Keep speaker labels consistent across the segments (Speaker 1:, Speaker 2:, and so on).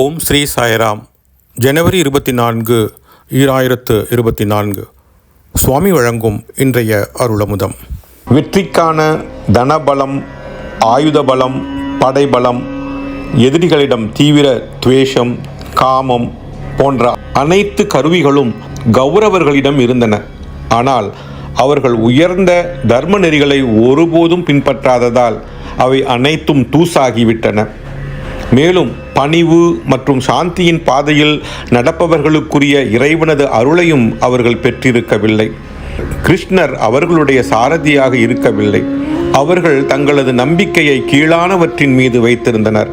Speaker 1: ஓம் ஸ்ரீ சாய்ராம். ஜனவரி இருபத்தி நான்கு ஈராயிரத்து இருபத்தி நான்கு சுவாமி வழங்கும் இன்றைய அருளமுதம். வெற்றிக்கான தனபலம் ஆயுத பலம் படைபலம் எதிரிகளிடம் தீவிர துவேஷம் காமம் போன்ற அனைத்து கருவிகளும் கௌரவர்களிடம் இருந்தன. ஆனால் அவர்கள் உயர்ந்த தர்ம நெறிகளை ஒருபோதும் பின்பற்றாததால் அவை அனைத்தும் தூசாகிவிட்டன. மேலும் பணிவு மற்றும் சாந்தியின் பாதையில் நடப்பவர்களுக்குரிய இறைவனது அருளையும் அவர்கள் பெற்றிருக்கவில்லை. கிருஷ்ணர் அவர்களுடைய சாரதியாக இருக்கவில்லை. அவர்கள் தங்களது நம்பிக்கையை கீழானவற்றின் மீது வைத்திருந்தனர்.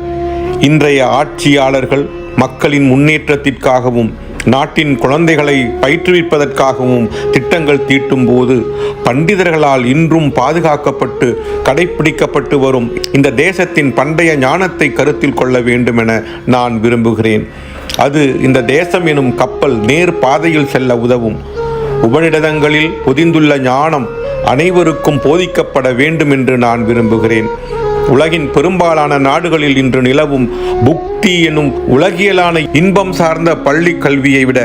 Speaker 1: இன்றைய ஆட்சியாளர்கள் மக்களின் முன்னேற்றத்திற்காகவும் நாட்டின் குழந்தைகளை பயிற்றுவிப்பதற்காகவும் திட்டங்கள் தீட்டும் போது பண்டிதர்களால் இன்றும் பாதுகாக்கப்பட்டு கடைப்பிடிக்கப்பட்டு வரும் இந்த தேசத்தின் பண்டைய ஞானத்தை கருத்தில் கொள்ள வேண்டுமென நான் விரும்புகிறேன். அது இந்த தேசம் எனும் கப்பல் நேர் பாதையில் செல்ல உதவும். உபநிடதங்களில் பொதிந்துள்ள ஞானம் அனைவருக்கும் போதிக்கப்பட வேண்டும் என்று நான் விரும்புகிறேன். உலகின் பெரும்பாலான நாடுகளில் இன்று நிலவும் புக்தி எனும் உலகியலான இன்பம் சார்ந்த பள்ளி கல்வியை விட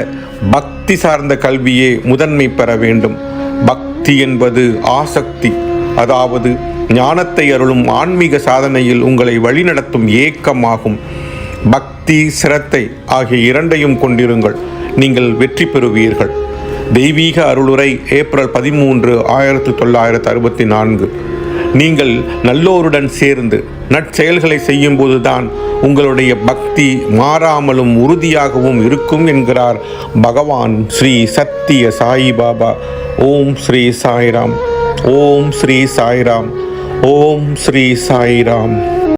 Speaker 1: பக்தி சார்ந்த கல்வியே முதன்மை பெற வேண்டும். பக்தி என்பது ஆசக்தி. அதாவது ஞானத்தை அருளும் ஆன்மீக சாதனையில் உங்களை வழிநடத்தும் ஏக்கமாகும். பக்தி சிரத்தை ஆகிய இரண்டையும் கொண்டிருங்கள். நீங்கள் வெற்றி பெறுவீர்கள். தெய்வீக அருளுரை ஏப்ரல் பதிமூன்று ஆயிரத்தி தொள்ளாயிரத்து அறுபத்தி நான்கு. நீங்கள் நல்லோருடன் சேர்ந்து நற்செயல்களை செய்யும்போதுதான் உங்களுடைய பக்தி மாறாமலும் உறுதியாகவும் இருக்கும் என்கிறார் பகவான் ஸ்ரீ சத்திய சாயி பாபா. ஓம் ஸ்ரீ சாய்ராம். ஓம் ஸ்ரீ சாய்ராம். ஓம் ஸ்ரீ சாய்ராம்.